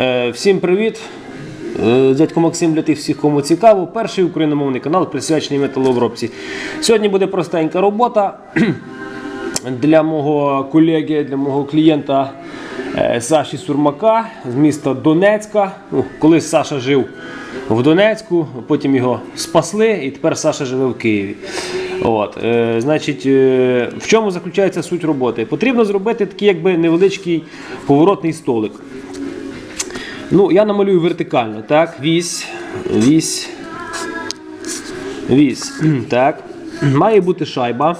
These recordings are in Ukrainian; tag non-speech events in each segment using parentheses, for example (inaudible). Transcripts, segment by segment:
Е, Всім привіт! Е, Дядько Максим для тих всіх, кому цікаво. Перший україномовний канал присвячений металообробці. Сьогодні буде простенька робота (clears throat) для мого колеги, для мого клієнта е, Саші Сурмака з міста Донецька. Ну, колись Саша жив в Донецьку, потім його спасли, і тепер Саша живе в Києві. От, е, значить, е, в чому заключається суть роботи? Потрібно зробити такий якби невеличкий поворотний столик. Ну, я намалюю вертикально, так? Вісь, вісь, вісь. Так. Має бути шайба.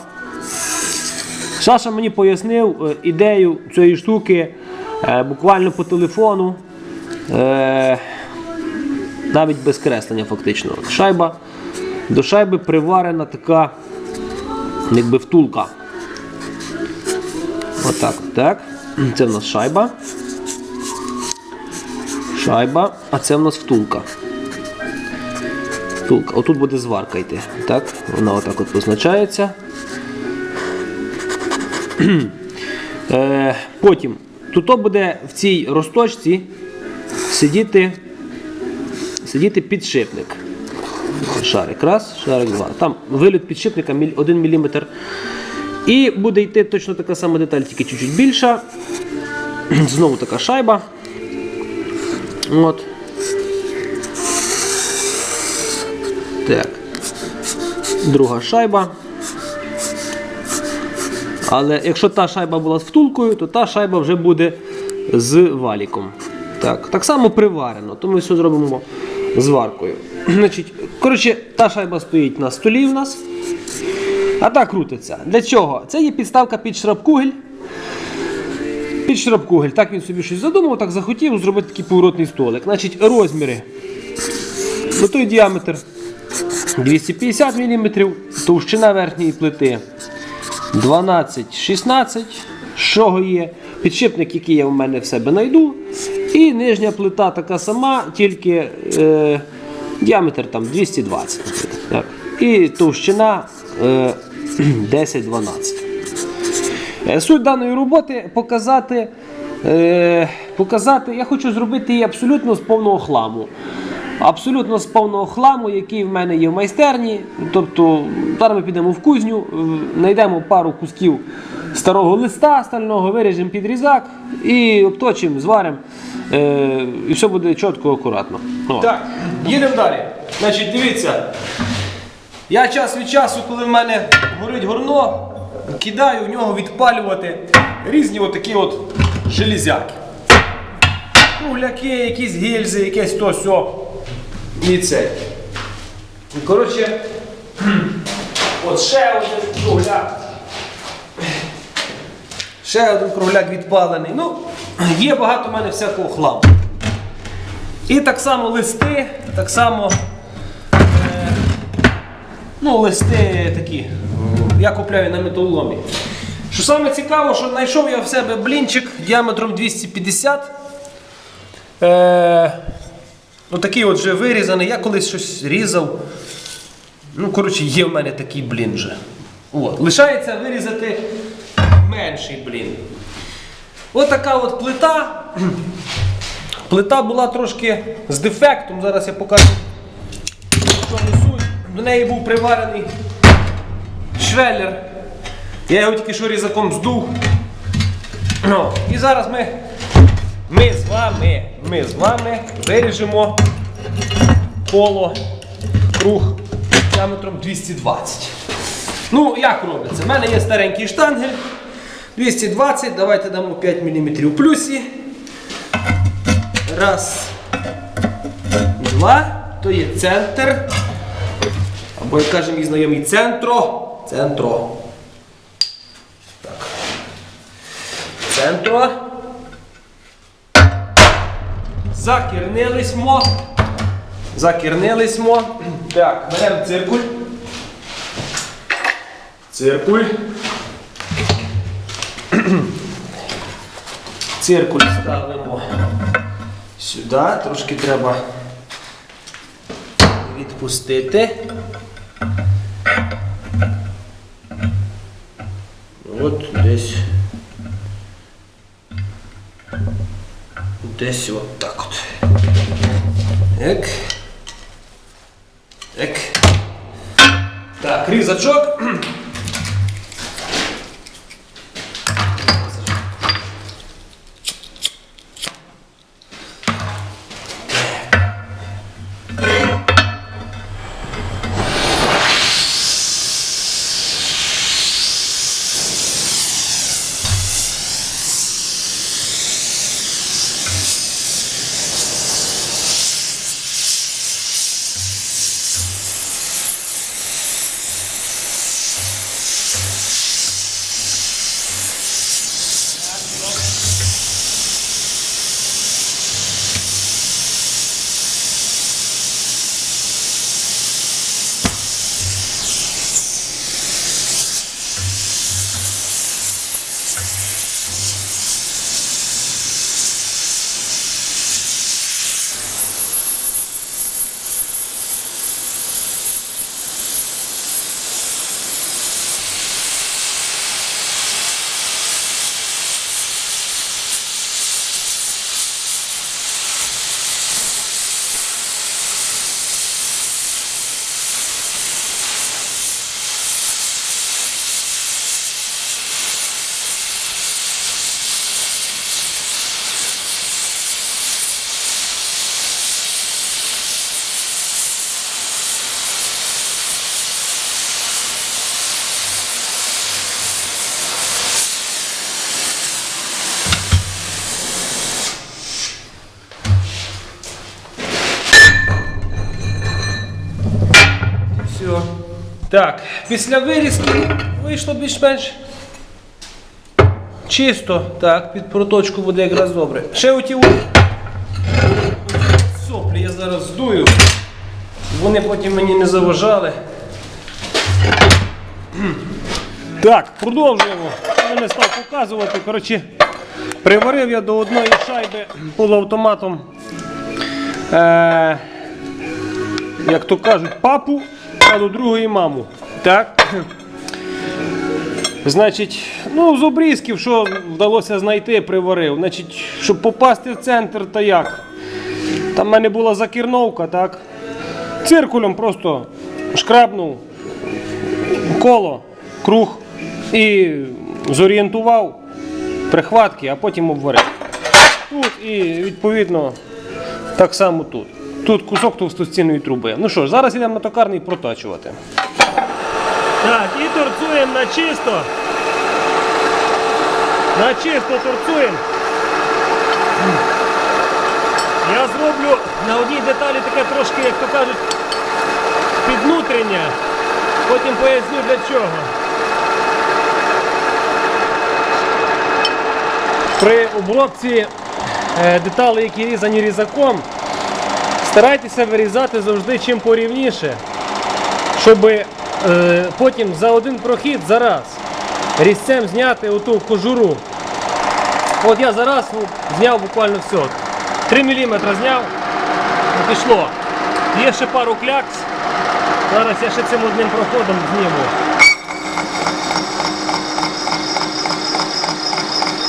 Саша мені пояснив е, ідею цієї штуки е, буквально по телефону. Е, навіть без креслення, фактично. Шайба. До шайби приварена така, якби втулка. Отак, от, так. Це в нас шайба. Шайба, а це в нас втулка. Втулка. Отут буде зварка йти. Так? Вона отак от позначається. (clears throat) Е, потім тут буде в цій розточці сидіти, сидіти підшипник. Шарик раз, шарик два. Там виліт підшипника 1 мм. І буде йти точно така сама деталь, тільки чуть-чуть більша. (clears throat) Знову така шайба. От. Так. Друга шайба. Але якщо та шайба була з втулкою, то та шайба вже буде з валіком. Так, так само приварено, то ми все зробимо з варкою. (clears throat) Значить, коротше, та шайба стоїть на столі в нас. А та крутиться. Для чого? Це є підставка під шрапкугель. Під шрапкугель. Так він собі щось задумав, так захотів зробити такий поворотний столик. Значить, розміри. Ну, той діаметр 250 мм, товщина верхньої плити 12-16, з чого є. Підшипник, який я в мене в себе знайду. І нижня плита така сама, тільки е, діаметр там 220. наприклад, Так. І товщина е, (clears throat) 10-12. Е, Суть даної роботи показати, е, показати, я хочу зробити її абсолютно з повного хламу. Абсолютно з повного хламу, який в мене є в майстерні. Тобто, зараз ми підемо в кузню, е, знайдемо пару кусків старого листа стального, виріжемо під різак і обточимо, зваримо. І все буде чітко, акуратно. О. Так, їдемо далі. Значить, дивіться. Я час від часу, коли в мене горить горно, кидаю в нього відпалювати різні отакі от железяки. Кругляки, якісь гільзи, якесь то сьо. І це. Коротше, (clears throat) от ще один кругляк. Ще один кругляк відпалений. Ну, є багато в мене всякого хламу. І так само листи, так само. Ну, листи такі. Я купляю на металоломі. Що саме цікаво, що знайшов я в себе блінчик діаметром 250. Е, отакий от вже вирізаний. Я колись щось різав. Ну, коротше, є в мене такий блін вже. От. Лишається вирізати менший блін. Отака от плита. (clears throat) Плита була трошки з дефектом. Зараз я покажу, що несуть. До неї був приварений швеллер. Я його тільки що різаком здув. О, І зараз ми, ми з вами, ми з вами виріжемо поло круг діаметром 220. Ну, як робиться? У мене є старенький штангель. 220, давайте дамо 5 мм в плюсі. Раз. Два. То є центр. Або, як каже мій знайомий, центро. Центро. Так. Центро. Закірнились мо. Закірнились мо. Так, беремо циркуль. Циркуль. Циркуль ставимо сюди. Трошки треба відпустити. От десь. десь от так от. Ек. Ек. Так, різачок. Так, після вирізки вийшло більш-менш чисто. Так, під проточку буде якраз добре. Ще оті соплі я зараз здую. Вони потім мені не заважали. Так, продовжуємо. Я не став показувати. Коротше, приварив я до одної шайби полуавтоматом. Е- як то кажуть, папу, до другої маму. Так? Значить, ну, з обрізків, що вдалося знайти, приварив. Значить, щоб попасти в центр, то як? Там в мене була закірновка, так? Циркулем просто шкрабнув коло, круг і зорієнтував прихватки, а потім обварив. Тут і відповідно так само тут. Тут кусок товстостінної труби. Ну що ж, зараз йдемо на токарний протачувати. Так, і торцуємо на чисто. На чисто торцуємо. Я зроблю на одній деталі таке трошки, як то кажуть, піднутрення. Потім поясню для чого. При обробці е, деталей, які різані різаком, старайтеся вирізати завжди чим порівніше, щоб е, потім за один прохід зараз різцем зняти оту кожуру. От я зараз зняв буквально все. 3 мм зняв, і пішло. Є ще пару клякс. Зараз я ще цим одним проходом зніму.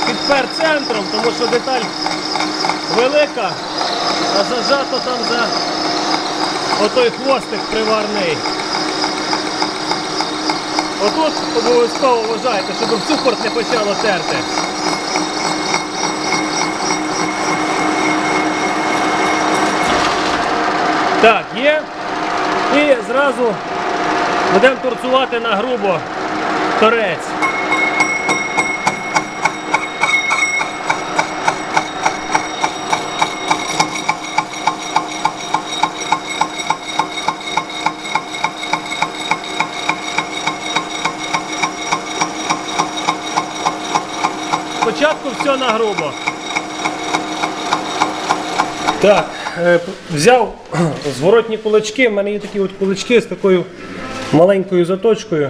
Підпер центром, тому що деталь велика, а зажато там за отой хвостик приварний. Отут обов'язково вважайте, щоб в супорт не почало терти. Так, є. І зразу будемо торцувати на грубо торець. Спочатку все на грубо. Так, е, взяв (clears throat) зворотні кулачки. У мене є такі от кулачки з такою маленькою заточкою.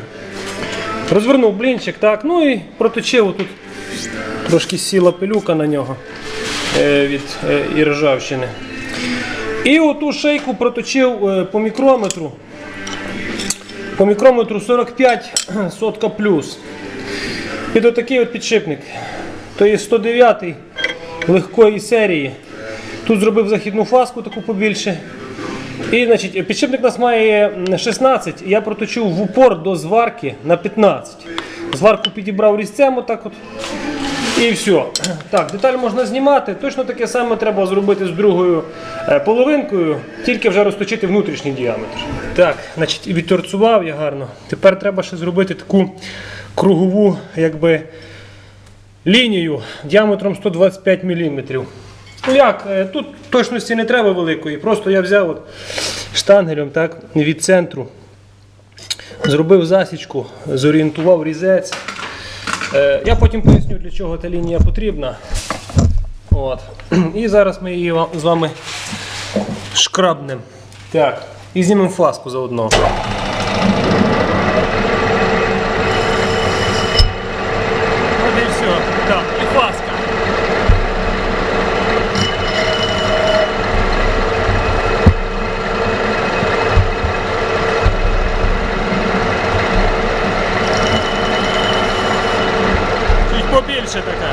Розвернув блінчик, так, ну і проточив тут трошки сіла пилюка на нього е, від е, і оту шейку проточив по мікрометру. По мікрометру 45 (clears throat) сотка плюс. Під отакий от підшипник. То є 109 легкої серії. Тут зробив західну фаску таку побільше. І значить, підшипник у нас має 16, я проточив в упор до зварки на 15. Зварку підібрав різцем отак от. І все. Так, деталь можна знімати. Точно таке саме треба зробити з другою е, половинкою, тільки вже розточити внутрішній діаметр. Так, значить, відторцував я гарно. Тепер треба ще зробити таку кругову, якби лінію діаметром 125 мм. Ну як, е, тут точності не треба великої, просто я взяв от штангелем так, від центру, зробив засічку, зорієнтував різець. Е, Я потім поясню, для чого та лінія потрібна. От. (clears throat) І зараз ми її з вами шкрабнемо. Так, і знімемо фаску заодно. От і все. Так, і фаска. Чуть побільше така.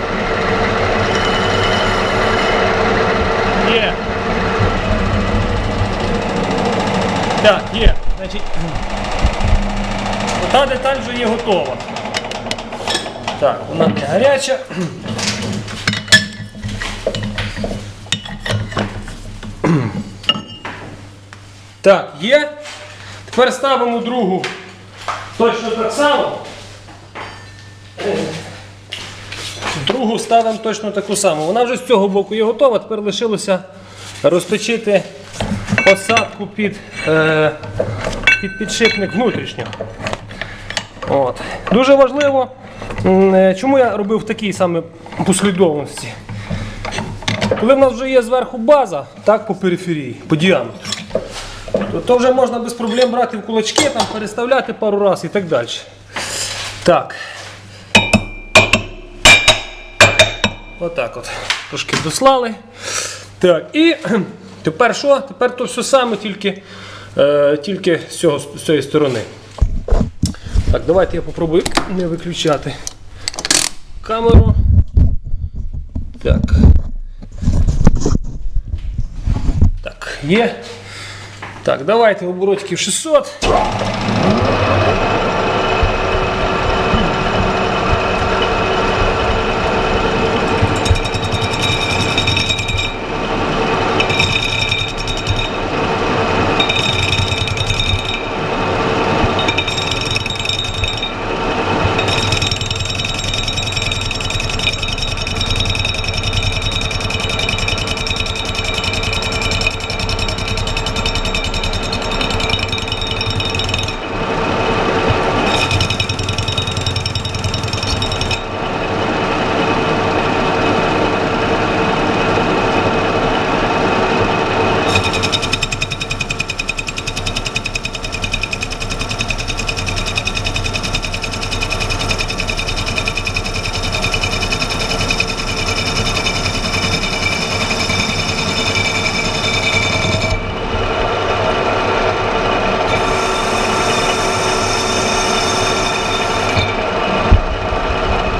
Є. Так, є. Значить, ота деталь вже є готова. Так, вона не гаряча. Так, є. Тепер ставимо другу. Точно так само. Другу ставимо точно таку саму. Вона вже з цього боку є готова. Тепер лишилося розточити посадку під, е, під підшипник внутрішньо. От. Дуже важливо, е, чому я робив в такій саме послідовності. Коли в нас вже є зверху база, так по периферії, по діаметру, то, то вже можна без проблем брати в кулачки, там, переставляти пару разів і так далі. Так. Отак от. Трошки дослали. Так, і (clears throat) тепер що? Тепер то все саме, тільки, е, тільки з, цього, з цієї сторони. Так, давайте я попробую не виключати камеру. Так. Так, є. Так, давайте оборотиків 600.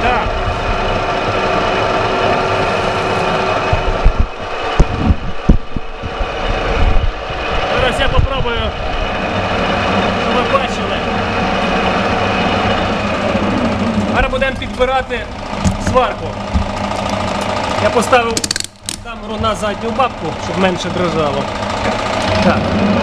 Так. Зараз я попробую, щоб ви бачили. Зараз будемо підбирати сварку. Я поставив камеру на задню бабку, щоб менше дрожало. Так.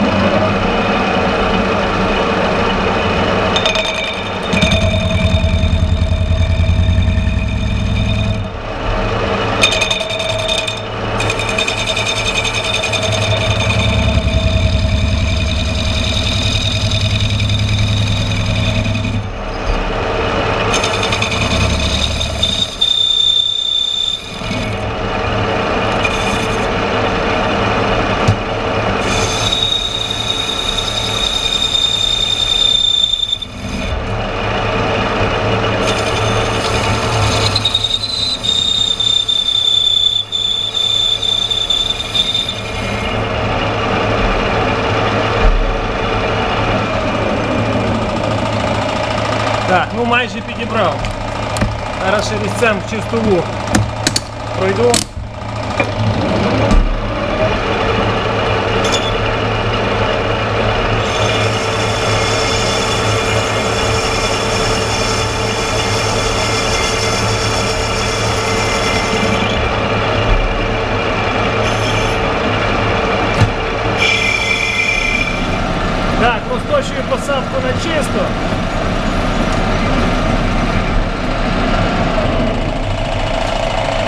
Так, ну майже підібрав. Зараз ще різцем в чистову пройду. на чисто.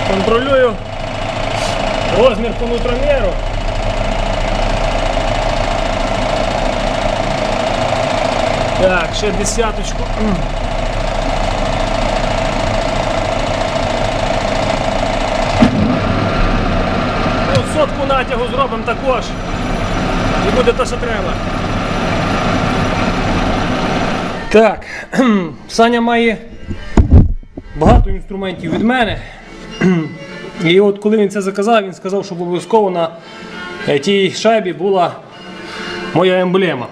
Контролюю нутроміру. Так, ще десяточку. Ну, сотку натягу зробимо також. І буде те, що треба. Так, (clears throat) Саня має багато інструментів від мене. (clears throat) І от коли він це заказав, він сказав, щоб обов'язково на е, тій шайбі була моя емблема.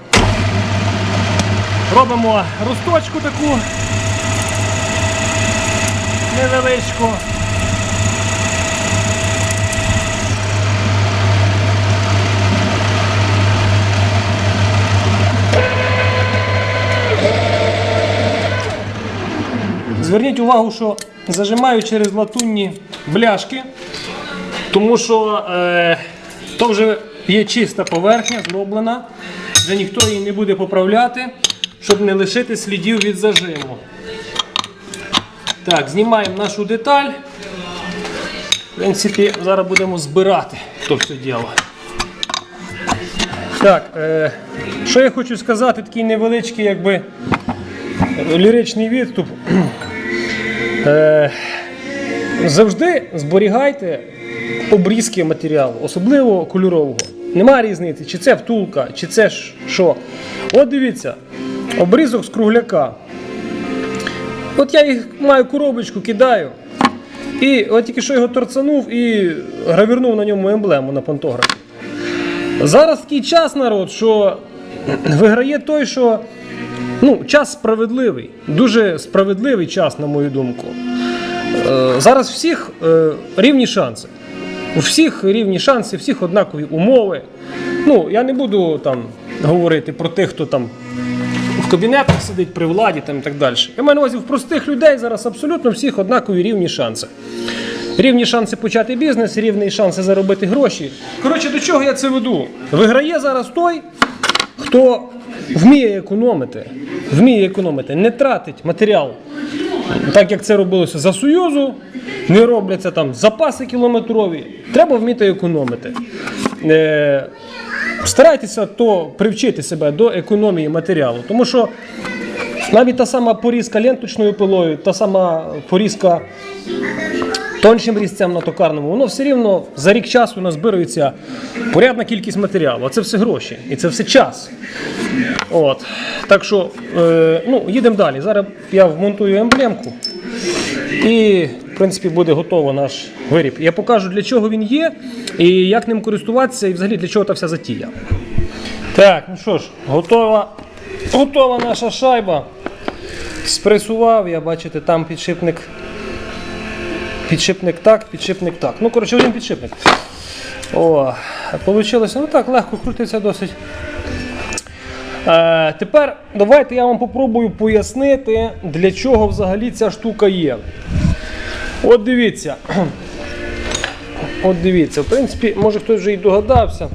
Робимо росточку таку невеличку. Зверніть увагу, що зажимаю через латунні бляшки, тому що е, то вже є чиста поверхня, зроблена, вже ніхто її не буде поправляти, щоб не лишити слідів від зажиму. Так, знімаємо нашу деталь. В принципі, зараз будемо збирати то все діло. Так, е, що я хочу сказати, такий невеличкий, якби ліричний відступ. (clears throat) Е, завжди зберігайте обрізки матеріалу, особливо кольорового. Нема різниці, чи це втулка, чи це що. От дивіться, обрізок з кругляка. От я їх маю коробочку, кидаю. І от тільки що його торцанув і гравірнув на ньому емблему на пантографі. Зараз такий час, народ, що виграє той, що ну, час справедливий, дуже справедливий час, на мою думку. Е, Зараз всіх е, рівні шанси. У всіх рівні шанси, всіх однакові умови. Ну, я не буду там говорити про тих, хто там в кабінетах сидить при владі там, і так далі. Я маю на увазі, в простих людей зараз абсолютно всіх однакові рівні шанси. Рівні шанси почати бізнес, рівні шанси заробити гроші. Коротше, до чого я це веду? Виграє зараз той, хто вміє економити, вміє економити, не тратить матеріал. Так як це робилося за Союзу, не робляться там запаси кілометрові. Треба вміти економити. Е, старайтеся то привчити себе до економії матеріалу. Тому що навіть та сама порізка ленточною пилою, та сама порізка тоншим різцем на токарному, воно все рівно за рік часу назбирується порядна кількість матеріалу. А це все гроші і це все час. От. Так що, е, ну, їдемо далі. Зараз я вмонтую емблемку. І, в принципі, буде готово наш виріб. Я покажу, для чого він є, і як ним користуватися, і взагалі для чого та вся затія. Так, ну що ж, готова, готова наша шайба. Спресував я, бачите, там підшипник. Підшипник так, підшипник так. Ну, коротше, один підшипник. О, Получилося, ну так, легко крутиться досить. Е, тепер давайте я вам попробую пояснити, для чого взагалі ця штука є. От дивіться. От дивіться, в принципі, може хтось вже і догадався.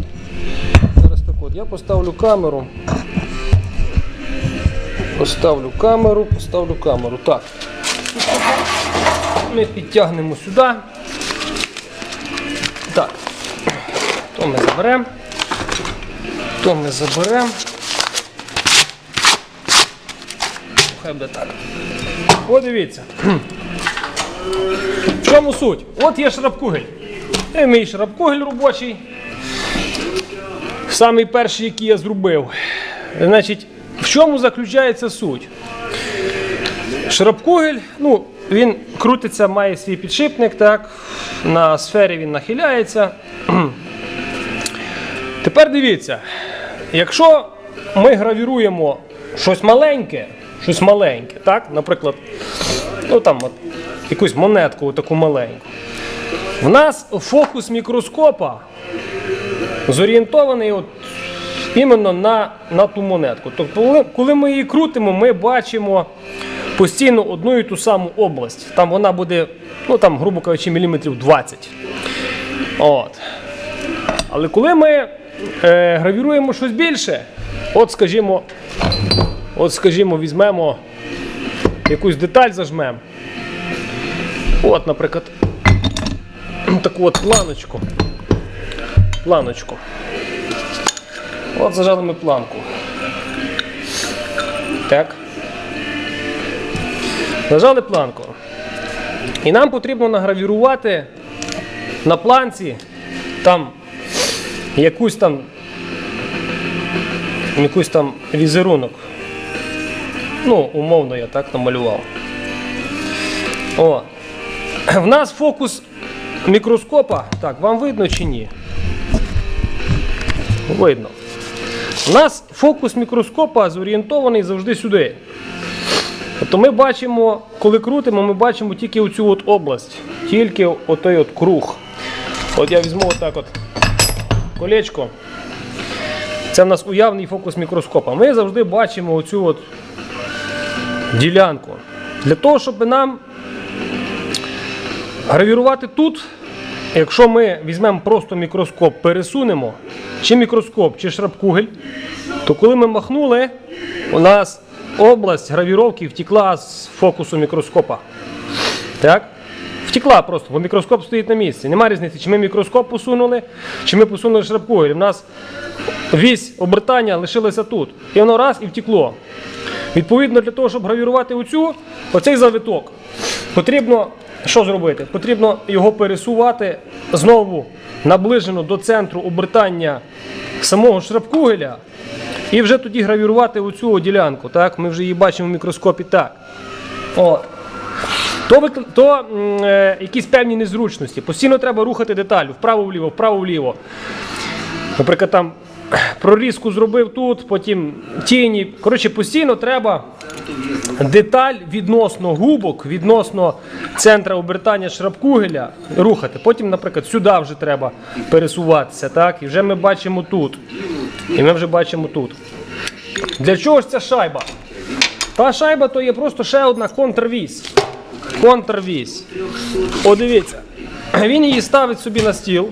Зараз так от, я поставлю камеру. Поставлю камеру, поставлю камеру. Так. Ми підтягнемо сюди. Так. То ми заберемо. То ми заберемо. Хай буде так. О, дивіться. В чому суть? От є шрапкугель. Це мій шрапкугель робочий. Самий перший, який я зробив. Значить, в чому заключається суть? Шрапкугель, ну, він крутиться, має свій підшипник, так. На сфері він нахиляється. (clears throat) Тепер дивіться, якщо ми гравіруємо щось маленьке, щось маленьке, так, наприклад, ну там от, якусь монетку таку маленьку. В нас фокус мікроскопа зорієнтований от іменно на, на ту монетку. Тобто, коли, ми її крутимо, ми бачимо постійно одну і ту саму область. Там вона буде, ну там, грубо кажучи, міліметрів 20. От. Але коли ми е, гравіруємо щось більше, от скажімо, от скажімо, візьмемо якусь деталь зажмемо. От, наприклад, таку от планочку. Планочку. От зажали ми планку. Так. Нажали планку. І нам потрібно награвірувати на планці там якусь там якусь там візерунок. Ну, умовно я так намалював. О. В нас фокус мікроскопа. Так, вам видно чи ні? Видно. У нас фокус мікроскопа зорієнтований завжди сюди. Тобто ми бачимо, коли крутимо, ми бачимо тільки оцю от область, тільки отой от круг. От я візьму отак от колечко. Це в нас уявний фокус мікроскопа. Ми завжди бачимо оцю от ділянку. Для того, щоб нам гравірувати тут, якщо ми візьмемо просто мікроскоп, пересунемо, чи мікроскоп, чи шрапкугель, то коли ми махнули, у нас область гравіровки втекла з фокусу мікроскопа. Так? Втекла просто, бо мікроскоп стоїть на місці. Нема різниці, чи ми мікроскоп посунули, чи ми посунули шрапкугель. У нас вісь обертання лишилася тут. І воно раз і втекло. Відповідно, для того, щоб гравірувати оцю, оцей завиток, потрібно що зробити? Потрібно його пересувати знову наближено до центру обертання самого шрапкугеля. І вже тоді гравірувати оцю ділянку. Так? Ми вже її бачимо в мікроскопі так. От. То, то е, якісь певні незручності. Постійно треба рухати деталь вправо-вліво, вправо-вліво. Наприклад, там прорізку зробив тут, потім тіні. Коротше, постійно треба деталь відносно губок, відносно центра обертання шрапкугеля рухати. Потім, наприклад, сюди вже треба пересуватися. Так? І вже ми бачимо тут. І ми вже бачимо тут. Для чого ж ця шайба? Та шайба то є просто ще одна контрвісь. Контрвісь. О, дивіться. Він її ставить собі на стіл.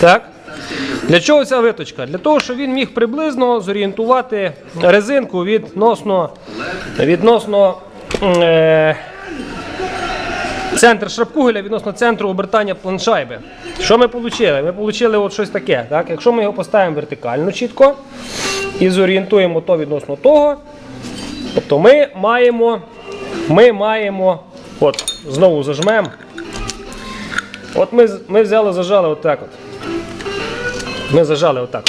Так. Для чого ця виточка? Для того, щоб він міг приблизно зорієнтувати резинку відносно, відносно е, центр шрапкугеля відносно центру обертання планшайби. Що ми отримали? Ми отримали от щось таке. Так? Якщо ми його поставимо вертикально чітко і зорієнтуємо то відносно того, тобто ми маємо, ми маємо, от, знову зажмемо. От ми, ми взяли, зажали отак от. Ми зажали отак.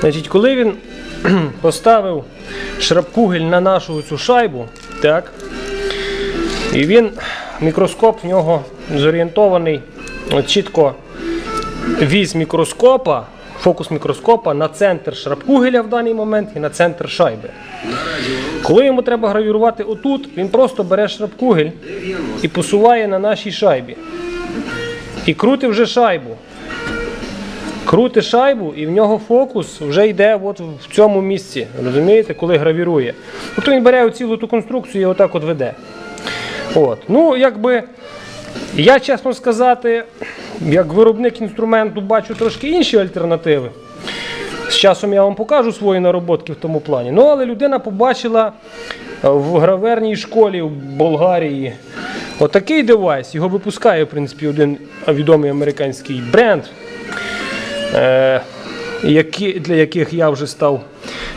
Значить, коли він (clears throat) поставив шрапкугель на нашу цю шайбу, так, і він, мікроскоп в нього зорієнтований чітко віз мікроскопа, фокус мікроскопа на центр шрапкугеля в даний момент і на центр шайби. Коли йому треба гравірувати отут, він просто бере шрапкугель і посуває на нашій шайбі. І крутить вже шайбу. Крути шайбу, і в нього фокус вже йде от в цьому місці. Розумієте, коли гравірує. Тобто він бере цілу ту конструкцію і отак от веде. От. Ну, якби, я чесно сказати, як виробник інструменту бачу трошки інші альтернативи. З часом я вам покажу свої нароботки в тому плані. Ну, але людина побачила в граверній школі в Болгарії отакий девайс. Його випускає, в принципі, один відомий американський бренд, е, які, для яких я вже став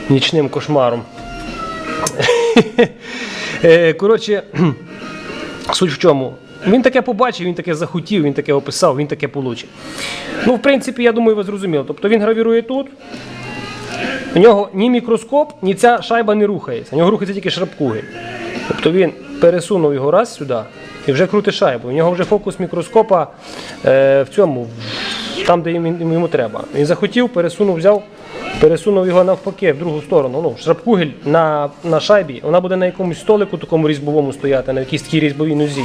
нічним кошмаром. (laughs) Е, Коротше, (clears throat) суть в чому. Він таке побачив, він таке захотів, він таке описав, він таке получив. Ну, в принципі, я думаю, ви зрозуміли. Тобто він гравірує тут. У нього ні мікроскоп, ні ця шайба не рухається. У нього рухається тільки шрапкугель. Тобто він пересунув його раз сюди і вже крутить шайбу. У нього вже фокус мікроскопа е, в цьому, там, де йому треба. Він захотів, пересунув, взяв, пересунув його навпаки в другу сторону. Ну, шрапкугель на, на шайбі, вона буде на якомусь столику такому різьбовому стояти, на якійсь такій різьбовій нозі.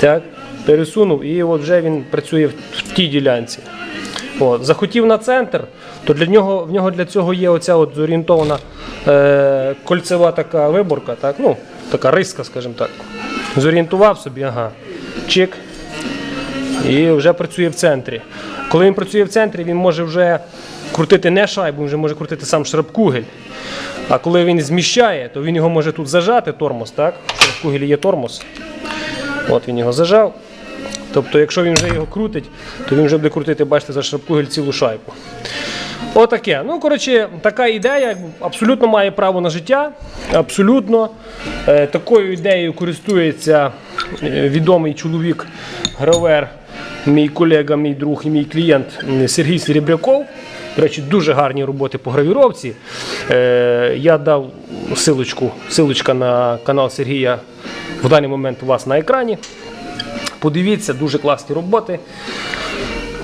Так? Пересунув, і от вже він працює в, в тій ділянці. От. Захотів на центр, то для нього, в нього для цього є оця от зорієнтована е, кольцева така виборка, так? Ну, така риска, скажімо так. Зорієнтував собі, ага, чик, і вже працює в центрі. Коли він працює в центрі, він може вже крутити не шайбу, він вже може крутити сам шрапкугель. А коли він зміщає, то він його може тут зажати, тормоз, так? В кугелі є тормоз. От він його зажав. Тобто, якщо він вже його крутить, то він вже буде крутити, бачите, за шрапкугель цілу шайбу. Отаке. Ну, коротше, така ідея абсолютно має право на життя. Абсолютно. Е, такою ідеєю користується е, відомий чоловік, гравер, мій колега, мій друг і мій клієнт Сергій Серебряков. До речі, дуже гарні роботи по гравіровці. Е, я дав силочку, силочка на канал Сергія в даний момент у вас на екрані. Подивіться, дуже класні роботи.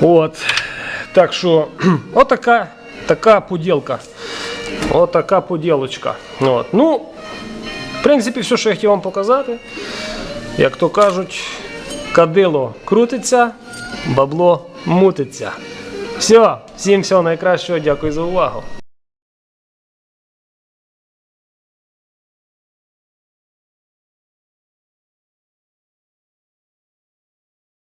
От. Так що, (clears throat) отака така поділка. Отака поділочка. От. Ну, в принципі, все, що я хотів вам показати. Як то кажуть, кадило крутиться, бабло мутиться. Все, всім всього найкращого, дякую за увагу.